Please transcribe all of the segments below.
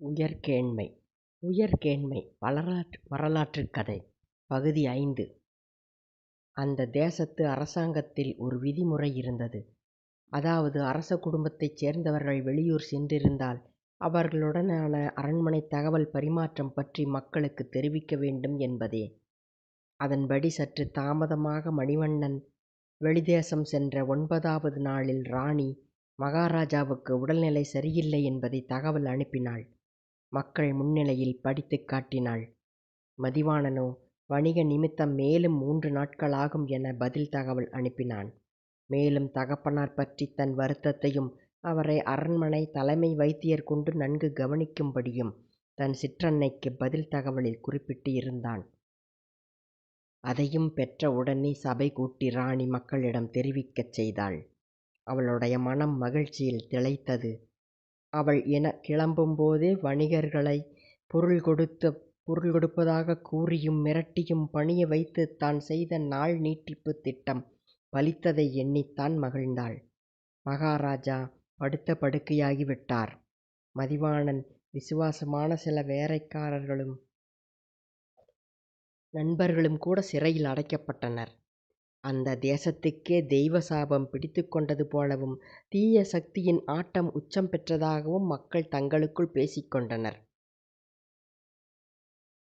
உயர்கேண்மை உயர்கேண்மை வரலாற்று வரலாற்றுக் கதை பகுதி ஐந்து அந்த தேசத்து அரசாங்கத்தில் ஒரு விதிமுறை இருந்தது. அதாவது அரச குடும்பத்தைச் சேர்ந்தவர்கள் வெளியூர் சென்றிருந்தால் அவர்களுடனான அரண்மனை தகவல் பரிமாற்றம் பற்றி மக்களுக்கு தெரிவிக்க வேண்டும் என்பதே. அதன்படி சற்று தாமதமாக மணிவண்ணன் வெளிதேசம் சென்ற ஒன்பதாவது நாளில் ராணி மகாராஜாவுக்கு உடல்நிலை சரியில்லை என்பதை தகவல் அனுப்பினாள். மக்கள் முன்னிலையில் படித்துக் காட்டினாள். மதிவாணனோ வணிக நிமித்தம் மேலும் மூன்று நாட்களாகும் என பதில் தகவல் அனுப்பினான். மேலும் தகப்பனார் பற்றித் தன் வருத்தத்தையும் அவரை அரண்மனை தலைமை வைத்தியர் கொண்டு நன்கு கவனிக்கும்படியும் தன் சிற்றன்னைக்கு பதில் தகவலில் குறிப்பிட்டு இருந்தான். அதையும் பெற்ற உடனே சபை கூட்டி ராணி மக்களிடம் தெரிவிக்கச் செய்தாள். அவளுடைய மனம் மகிழ்ச்சியில் திளைத்தது. அவள் என கிளம்பும்போதே வணிகர்களைப் பொருள் பொருள் கொடுப்பதாகக் கூறியும் மிரட்டியும் பணிய வைத்துத் தான் செய்த நாள் நீட்டிப்புத் திட்டம் பலித்ததை எண்ணித்தான் மகிழ்ந்தாள். மகாராஜா படுத்த படுக்கையாகி விட்டார். மதிவாணன் விசுவாசமான சில வேலைக்காரர்களும் நண்பர்களும் கூட சிறையில் அடைக்கப்பட்டனர். அந்த தேசத்துக்கே தெய்வ சாபம் பிடித்துக் கொண்டது போலவும் தீய சக்தியின் ஆட்டம் உச்சம் பெற்றதாகவும் மக்கள் தங்களுக்குள் பேசிக் கொண்டனர்.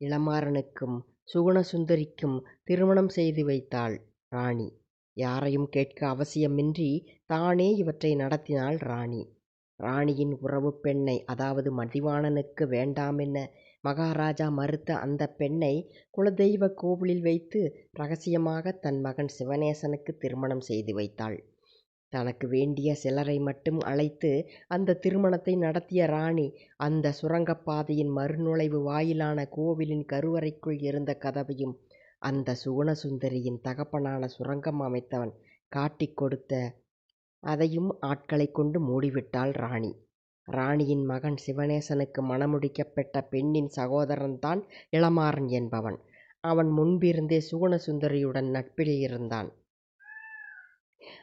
இளமாறனுக்கும் சுகுணசுந்தரிக்கும் திருமணம் செய்து வைத்தாள் ராணி. யாரையும் கேட்க அவசியமின்றி தானே இவற்றை நடத்தினாள் ராணி. ராணியின் உறவுப் பெண்ணை அதாவது மதிவாணனுக்கு வேண்டாமென மகாராஜா மறுத்த அந்தப் பெண்ணை குலதெய்வக் கோவிலில் வைத்து ரகசியமாகத் தன் மகன் சிவநேசனுக்குத் திருமணம் செய்து வைத்தாள். தனக்கு வேண்டிய சிலரை மட்டும் அழைத்து அந்தத் திருமணத்தை நடத்திய ராணி அந்தச் சுரங்கப்பாதையின் மறுநுழைவு வாயிலான கோவிலின் கருவறைக்குள் இருந்த கதவையும் அந்தச் சுகுணசுந்தரியின் தகப்பனான சுரங்கம் அமைத்தவன் காட்டிக் கொடுத்த அதையும் ஆட்களைக் கொண்டு மூடிவிட்டாள் ராணி. ராணியின் மகன் சிவநேசனுக்கு மணமுடிக்கப்பட்ட பெண்ணின் சகோதரன்தான் இளமாறன் என்பவன். அவன் முன்பிருந்தே சுகுணசுந்தரியுடன் நட்பில் இருந்தான்.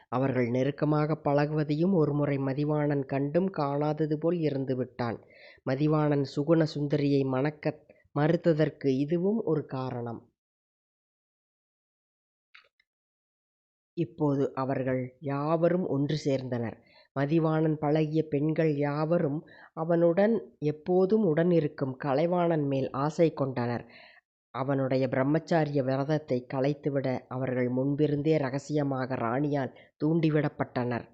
அவர்கள் நெருக்கமாகப் பழகுவதையும் ஒருமுறை மதிவாணன் கண்டும் காணாதது போல் இருந்துவிட்டான். மதிவாணன் சுகுண சுந்தரியை மணக்க மறுத்ததற்கு இதுவும் ஒரு காரணம். இப்போது அவர்கள் யாவரும் ஒன்று சேர்ந்தனர். மதிவாணன் பழகிய பெண்கள் யாவரும் அவனுடன் எப்போதும் உடனிருக்கும் கலைவாணன் மேல் ஆசை கொண்டனர். அவனுடைய பிரம்மச்சரிய விரதத்தைக் கலைத்துவிட அவர்கள் முன்பிருந்தே ரகசியமாக ராணியால் தூண்டிவிடப்பட்டனர்.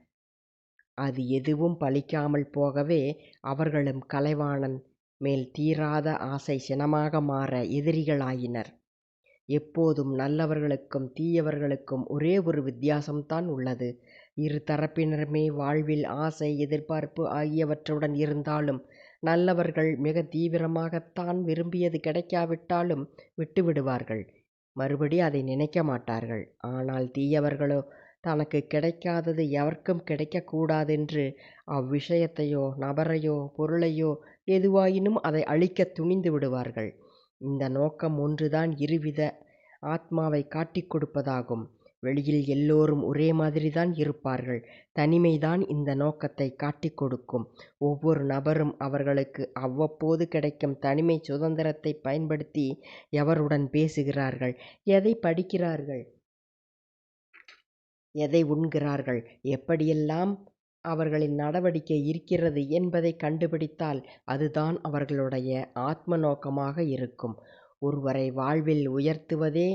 அது எதுவும் பலிக்காமல் போகவே அவர்களும் கலைவாணன் மேல் தீராத ஆசை சினமாக மாற எதிரிகளாயினர். எப்போதும் நல்லவர்களுக்கும் தீயவர்களுக்கும் ஒரே ஒரு வித்தியாசம்தான் உள்ளது. இரு தரப்பினருமே வாழ்வில் ஆசை எதிர்பார்ப்பு ஆகியவற்றுடன் இருந்தாலும் நல்லவர்கள் மிகத் தீவிரமாகத் தான் விரும்பியது கிடைக்காவிட்டாலும் விட்டுவிடுவார்கள். மறுபடி அதை நினைக்க மாட்டார்கள். ஆனால் தீயவர்களோ தனக்குக் கிடைக்காதது எவர்க்கும் கிடைக்கக் கூடாதென்று அவ்விஷயத்தையோ நபரையோ பொருளையோ எதுவாயினும் அதை அழிக்கத் துணிந்து விடுவார்கள். இந்த நோக்கம் ஒன்றுதான் இருவித ஆத்மாவைக் காட்டிக் கொடுப்பதாகும். வெளியில் எல்லோரும் ஒரே மாதிரிதான் இருப்பார்கள். தனிமைதான் இந்த நோக்கத்தைக் காட்டிக் கொடுக்கும். ஒவ்வொரு நபரும் அவர்களுக்கு அவ்வப்போது கிடைக்கும் தனிமைச் சுதந்திரத்தைப் பயன்படுத்தி எவருடன் பேசுகிறார்கள் எதைப் படிக்கிறார்கள் எதை உண்கிறார்கள் எப்படியெல்லாம் அவர்களின் நடவடிக்கை இருக்கிறது என்பதைக் கண்டுபிடித்தால் அதுதான் அவர்களுடைய ஆத்ம நோக்கமாக இருக்கும். ஒருவரை வாழ்வில் உயர்த்துவதே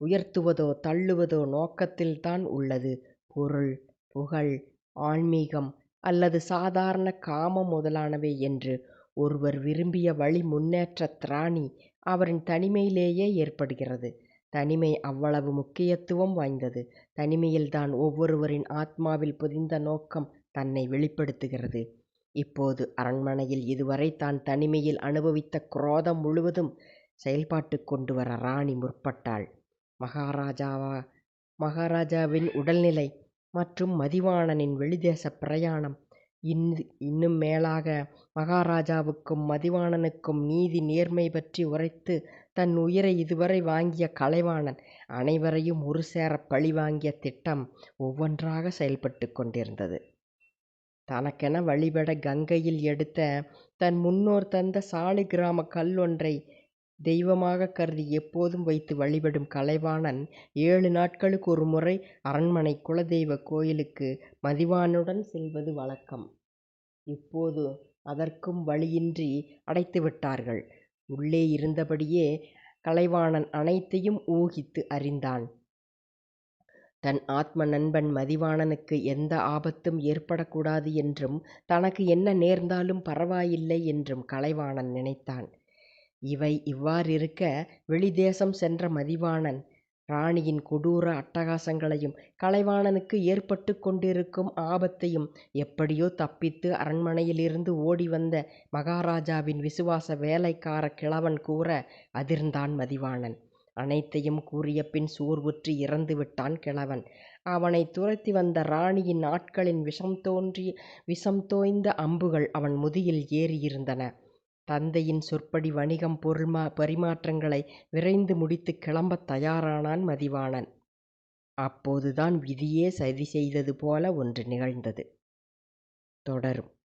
உயர்த்துவதோ தள்ளுவதோ நோக்கத்தில்தான் உள்ளது. பொருள் புகழ் ஆன்மீகம் அல்லது சாதாரண காமம் முதலானவை என்று ஒருவர் விரும்பிய வழி முன்னேற்றத் திராணி அவரின் தனிமையிலேயே ஏற்படுகிறது. தனிமை அவ்வளவு முக்கியத்துவம் வாய்ந்தது. தனிமையில்தான் ஒவ்வொருவரின் ஆத்மாவில் புதைந்த நோக்கம் தன்னை வெளிப்படுத்துகிறது. இப்போது அரண்மனையில் இதுவரை தான் தனிமையில் அனுபவித்த குரோதம் முழுவதும் செயல்பாட்டுக் கொண்டுவர ராணி முற்பட்டாள். மகாராஜாவின் உடல்நிலை மற்றும் மதிவாணனின் வெளிதேசப் பிரயாணம் இன்னும் மேலாக மகாராஜாவுக்கும் மதிவாணனுக்கும் நீதி நேர்மை பற்றி உரைத்து தன் உயிரை இதுவரை வாங்கிய கலைவாணன் அனைவரையும் ஒருசேரப் பழி வாங்கிய திட்டம் ஒவ்வொன்றாக செயல்பட்டுக் கொண்டிருந்தது. தனக்கென வழிபட கங்கையில் எடுத்த தன் முன்னோர் தந்த சாலிக்கிராம கல் ஒன்றை தெய்வமாகக் கருதி எப்போதும் வைத்து வழிபடும் கலைவாணன் ஏழு நாட்களுக்கு ஒரு முறை அரண்மனை குலதெய்வ கோயிலுக்கு மதிவாணனுடன் செல்வது வழக்கம். இப்போது அதற்கும் வழியின்றி அடைத்துவிட்டார்கள். உள்ளே இருந்தபடியே கலைவாணன் அனைத்தையும் ஊகித்து அறிந்தான். தன் ஆத்ம நண்பன் மதிவாணனுக்கு எந்த ஆபத்தும் ஏற்படக்கூடாது என்றும் தனக்கு என்ன நேர்ந்தாலும் பரவாயில்லை என்றும் கலைவாணன் நினைத்தான். இவை இவ்வாறிருக்க வெளிதேசம் சென்ற மதிவாணன் ராணியின் கொடூர அட்டகாசங்களையும் கலைவாணனுக்கு ஏற்பட்டுக் கொண்டிருக்கும் ஆபத்தையும் எப்படியோ தப்பித்து அரண்மனையிலிருந்து ஓடிவந்த மகாராஜாவின் விசுவாச வேலைக்காரக் கிழவன் கூற அதிர்ந்தான் மதிவாணன். அனைத்தையும் கூறியபின் சோர்வுற்று இறந்துவிட்டான் கிழவன். அவனைத் துரத்தி வந்த ராணியின் ஆட்களின் விஷம் தோய்ந்த அம்புகள் அவன் முதுகில் ஏறியிருந்தன. தந்தையின் சொற்படி வணிகம் பொருள் பரிமாற்றங்களை விரைந்து முடித்துக் கிளம்பத் தயாரானான் மதிவாணன். அப்போதுதான் விதியே சதி செய்தது போல ஒன்று நிகழ்ந்தது. தொடரும்.